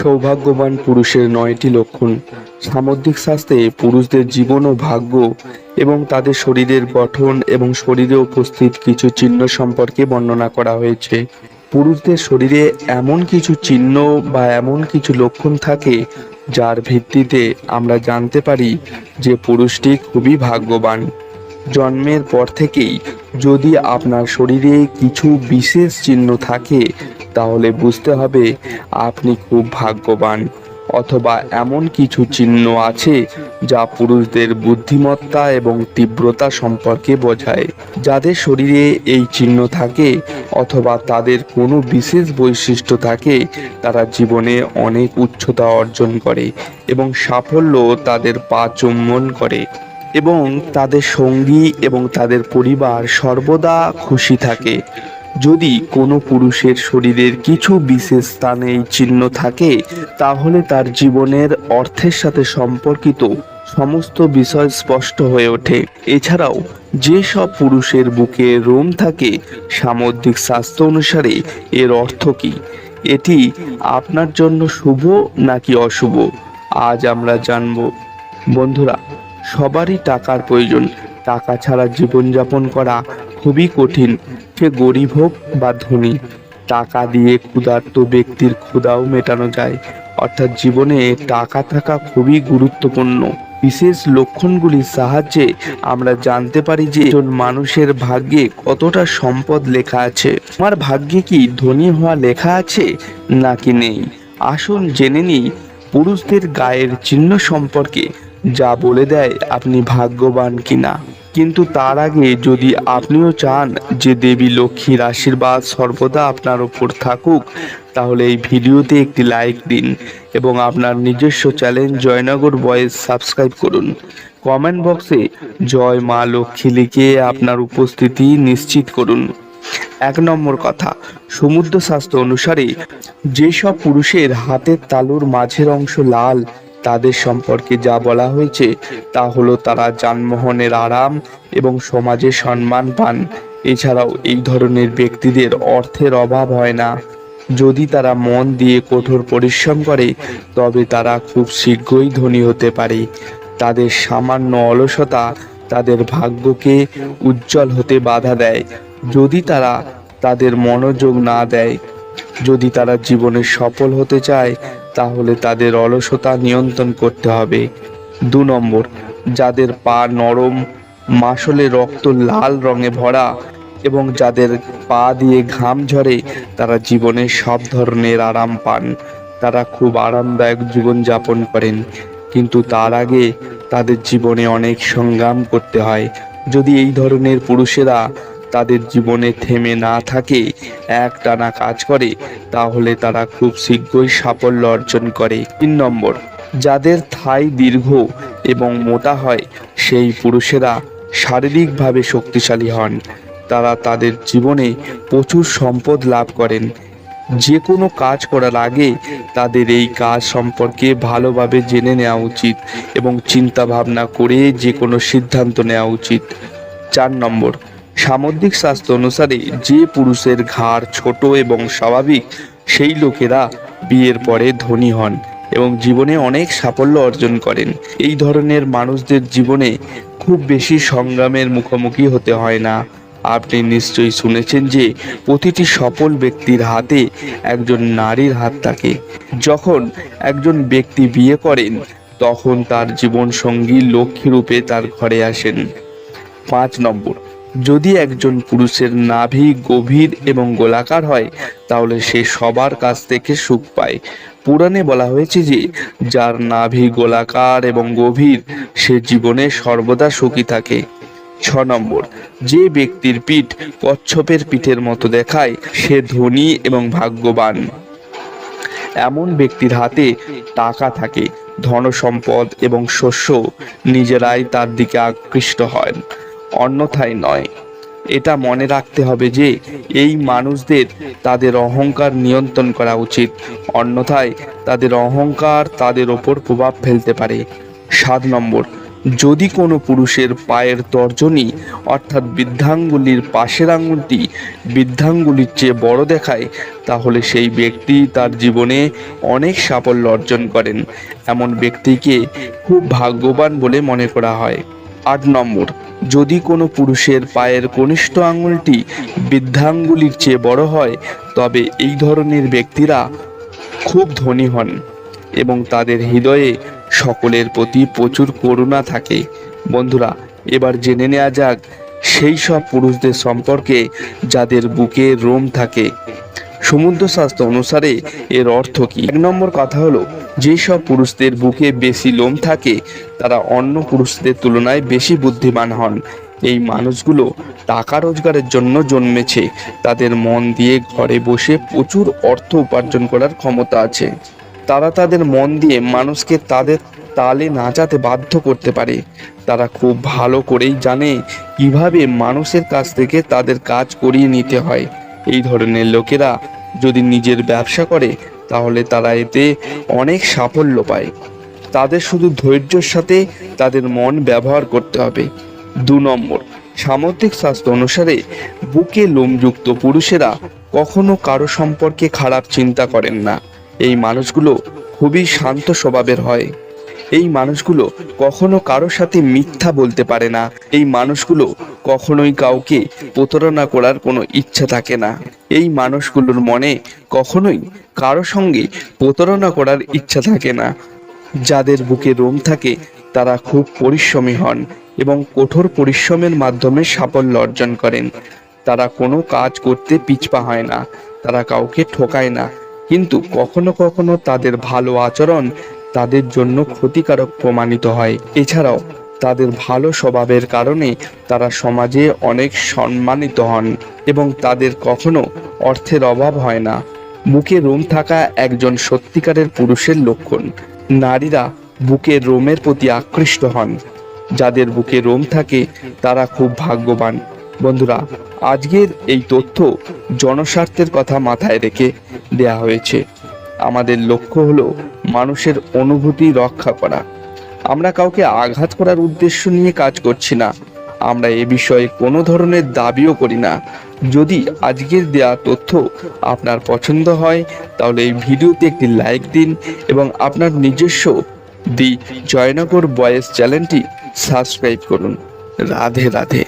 সৌভাগ্যবান পুরুষের নয়টি লক্ষণ। সামুদ্রিক স্বাস্থ্যে পুরুষদের জীবন ও ভাগ্য এবং তাদের শরীরের গঠন এবং শরীরে উপস্থিত কিছু চিহ্ন সম্পর্কে বর্ণনা করা হয়েছে। পুরুষদের শরীরে এমন কিছু চিহ্ন বা এমন কিছু লক্ষণ থাকে যার ভিত্তিতে আমরা জানতে পারি যে পুরুষটি খুবই ভাগ্যবান। জন্মের পর থেকেই যদি আপনার শরীরে কিছু বিশেষ চিহ্ন থাকে তাহলে বুঝতে হবে আপনি খুব ভাগ্যবান। অথবা এমন কিছু চিহ্ন আছে যা পুরুষদের বুদ্ধিমত্তা এবং তীব্রতা সম্পর্কে বোঝায়। যাদের শরীরে এই চিহ্ন থাকে অথবা তাদের কোনো বিশেষ বৈশিষ্ট্য থাকে, তারা জীবনে অনেক উচ্চতা অর্জন করে এবং সাফল্য তাদের পা চুম্বন করে এবং তাদের সঙ্গী এবং তাদের পরিবার সর্বদা খুশি থাকে। যদি কোনো পুরুষের শরীরের কিছু বিশেষ স্থানে এই চিহ্ন থাকে, তাহলে তার জীবনের অর্থের সাথে সম্পর্কিত সমস্ত বিষয় স্পষ্ট হয়ে ওঠে। এছাড়াও, যেসব পুরুষের বুকে রোম থাকে, সামুদ্রিক স্বাস্থ্য অনুসারে এর অর্থ কী? এটি আপনার জন্য শুভ নাকি অশুভ? আজ আমরা জানব। বন্ধুরা, সবারই টাকার প্রয়োজন। টাকা ছাড়া জীবনযাপন করা খুবই কঠিন। সে গরিব হোক বা ধনী, টাকা দিয়ে ক্ষুধার্ত ব্যক্তির ক্ষুধাও মেটানো যায়। অর্থাৎ জীবনে টাকা থাকা খুবই গুরুত্বপূর্ণ। বিশেষ লক্ষণগুলির সাহায্যে আমরা জানতে পারি যে একজন মানুষের ভাগ্যে কতটা সম্পদ লেখা আছে। আমার ভাগ্যে কি ধনী হওয়া লেখা আছে নাকি নেই? আসুন জেনে নিই পুরুষদের গায়ের চিহ্ন সম্পর্কে, যা বলে দেয় আপনি ভাগ্যবান কিনা। কিন্তু তার আগে যদি আপনিও চান যে দেবী লক্ষ্মীর আশীর্বাদ সর্বদা আপনার ওপর থাকুক, তাহলে এই ভিডিওতে একটি লাইক দিন এবং আপনার নিজস্ব চ্যানেল জয়নগর বয়েস সাবস্ক্রাইব করুন। কমেন্ট বক্সে জয় মা লক্ষ্মী লিখে আপনার উপস্থিতি নিশ্চিত করুন। এক নম্বর কথা সমুদ্র শাস্ত্র অনুসারে যেসব পুরুষের হাতের তালুর মাঝের অংশ লাল তাদের সম্পর্কে যা বলা হয়েছে, তা হলো তারা যানবাহনের আরাম এবং সমাজে সম্মান পান। এছাড়াও এই ধরনের ব্যক্তিদের অর্থের অভাব হয় না। যদি তারা মন দিয়ে কঠোর পরিশ্রম করে, তবে তারা খুব শীঘ্রই ধনী হতে পারে। তাদের সামান্য অলসতা তাদের ভাগ্যকে উজ্জ্বল হতে বাধা দেয়। যদি তারা তাদের মনোযোগ না দেয়, যদি তারা জীবনে সফল হতে চায় তাহলে তাদের অলসতা নিয়ন্ত্রণ করতে হবে। দু নম্বর, যাদের পা নরম, মাসলে রক্ত লাল রঙে ভরা এবং যাদের পা দিয়ে ঘাম ঝরে, তারা জীবনে সব ধরনের আরাম পান। তারা খুব আরামদায়ক জীবনযাপন করেন। কিন্তু তার আগে তাদের জীবনে অনেক সংগ্রাম করতে হয়। যদি এই ধরনের পুরুষেরা তাদের জীবনে থেমে না থাকে এক টানা কাজ করে, তাহলে তারা খুব শীঘ্রই সাফল্য অর্জন করে। তিন নম্বর, যাদের থাই দীর্ঘ এবং মোটা হয়, সেই পুরুষেরা শারীরিকভাবে শক্তিশালী হন। তারা তাদের জীবনে প্রচুর সম্পদ লাভ করেন। যে কোনো কাজ করার আগে তাদের এই কাজ সম্পর্কে ভালোভাবে জেনে নেওয়া উচিত এবং চিন্তা ভাবনা করে যে কোনো সিদ্ধান্ত নেওয়া উচিত। চার নম্বর সামুদ্রিক শাস্ত্র অনুসারে যে পুরুষের ঘাড় ছোট এবং স্বাভাবিক, সেই লোকেরা বিয়ের পরে ধনী হন এবং জীবনে অনেক সাফল্য অর্জন করেন। এই ধরনের মানুষদের জীবনে খুব বেশি সংগ্রামের মুখোমুখি হতে হয় না। আপনি নিশ্চয়ই শুনেছেন যে প্রতিটি সফল ব্যক্তির হাতে একজন নারীর হাত থাকে। যখন একজন ব্যক্তি বিয়ে করেন, তখন তার জীবন সঙ্গী লক্ষ্মী রূপে তার ঘরে আসেন। পাঁচ নম্বর যদি একজন পুরুষের নাভি গভীর এবং গোলাকার হয়, তাহলে সে সবার কাছ থেকে সুখ পায়। পুরাণে বলা হয়েছে যে, যার নাভি গোলাকার এবং গভীর, সে জীবনে সর্বদা সুখী থাকে। ছ নম্বর, যে ব্যক্তির পিঠ কচ্ছপের পিঠের মতো দেখায়, সে ধনী এবং ভাগ্যবান। এমন ব্যক্তির হাতে টাকা থাকে, ধনসম্পদ এবং শস্য, নিজেরাই তার দিকে আকৃষ্ট হয় অন্যথায় নয়। এটা মনে রাখতে হবে যে, এই মানুষদের তাদের অহংকার নিয়ন্ত্রণ করা উচিত। অন্যথায় তাদের অহংকার তাদের ওপর প্রভাব ফেলতে পারে। সাত নম্বর, যদি কোনো পুরুষের পায়ের তর্জনী, অর্থাৎ বৃদ্ধাঙ্গুলির পাশের আঙুলটি বৃদ্ধাঙ্গুলির চেয়ে বড় দেখায়, তাহলে সেই ব্যক্তি তার জীবনে অনেক সাফল্য অর্জন করেন। এমন ব্যক্তিকে খুব ভাগ্যবান বলে মনে করা হয়। আট নম্বর যদি কোনো পুরুষের পায়ের কনিষ্ঠ আঙুলটি বৃদ্ধাঙ্গুলির চেয়ে বড় হয়, তবে এই ধরনের ব্যক্তিরা খুব ধনী হন এবং তাদের হৃদয়ে সকলের প্রতি প্রচুর করুণা থাকে। বন্ধুরা, এবার জেনে নেওয়া যাক, সেই সব পুরুষদের সম্পর্কে যাদের বুকে রোম থাকে। সমুদ্র শাস্ত্র অনুসারে এর অর্থ কি? এক নম্বর কথা হলো, যেসব পুরুষদের বুকে বেশি লোম থাকে, তারা অন্য পুরুষদের তুলনায় বেশি বুদ্ধিমান হন। এই মানুষগুলো টাকা রোজগারের জন্য জন্মেছে। তাদের মন দিয়ে ঘরে বসে প্রচুর অর্থ উপার্জন করার ক্ষমতা আছে। তারা তাদের মন দিয়ে মানুষকে তাদের তালে নাচাতে বাধ্য করতে পারে। তারা খুব ভালো করেই জানে কীভাবে মানুষের কাছ থেকে তাদের কাজ করিয়ে নিতে হয়। এই ধরনের লোকেরা যদি নিজের ব্যবসা করে, তাহলে তারা এতে অনেক সাফল্য পায়। তাদের শুধু ধৈর্যের সাথে তাদের মন ব্যবহার করতে হবে। দু নম্বর সামুদ্রিক স্বাস্থ্য অনুসারে বুকে লোমযুক্ত পুরুষেরা কখনো কারও সম্পর্কে খারাপ চিন্তা করেন না। এই মানুষগুলো খুবই শান্ত স্বভাবের হয়। এই মানুষগুলো কখনো কারও সাথে মিথ্যা বলতে পারে না। এই মানুষগুলো কখনোই কাউকে প্রতারণা করার কোনো ইচ্ছা থাকে না। এই মানুষগুলোর মনে কখনোই কারও সঙ্গে প্রতারণা করার ইচ্ছা থাকে না। যাদের বুকে রোম থাকে, তারা খুব পরিশ্রমী হন এবং কঠোর পরিশ্রমের মাধ্যমে সাফল্য অর্জন করেন। তারা কোনো কাজ করতে পিছপা হয় না, তারা কাউকে ঠকায় না। কিন্তু কখনো কখনো তাদের ভালো আচরণ তাদের জন্য ক্ষতিকারক প্রমাণিত হয়। এছাড়াও, তাদের ভালো স্বভাবের কারণে তারা সমাজে অনেক সম্মানিত হন এবং তাদের কখনো অর্থের অভাব হয় না। বুকে রোম থাকা একজন সত্যিকারের পুরুষের লক্ষণ। নারীরা বুকে রোমের প্রতি আকৃষ্ট হন। যাদের বুকে রোম থাকে, তারা খুব ভাগ্যবান। বন্ধুরা, আজকের এই তথ্য জনস্বার্থের কথা মাথায় রেখে দেয়া হয়েছে। আমাদের লক্ষ্য হলো মানুষের অনুভূতি রক্ষা করা। আমরা কাউকে আঘাত করার উদ্দেশ্য নিয়ে কাজ করছি না। আমরা এ বিষয়ে কোনো ধরনের দাবিও করি না। যদি আজকের দেয়া তথ্য আপনার পছন্দ হয়, তাহলে এই ভিডিওতে একটি লাইক দিন এবং আপনার নিজস্ব দি জয়নগর বয়েস চ্যানেলটি সাবস্ক্রাইব করুন। রাধে রাধে।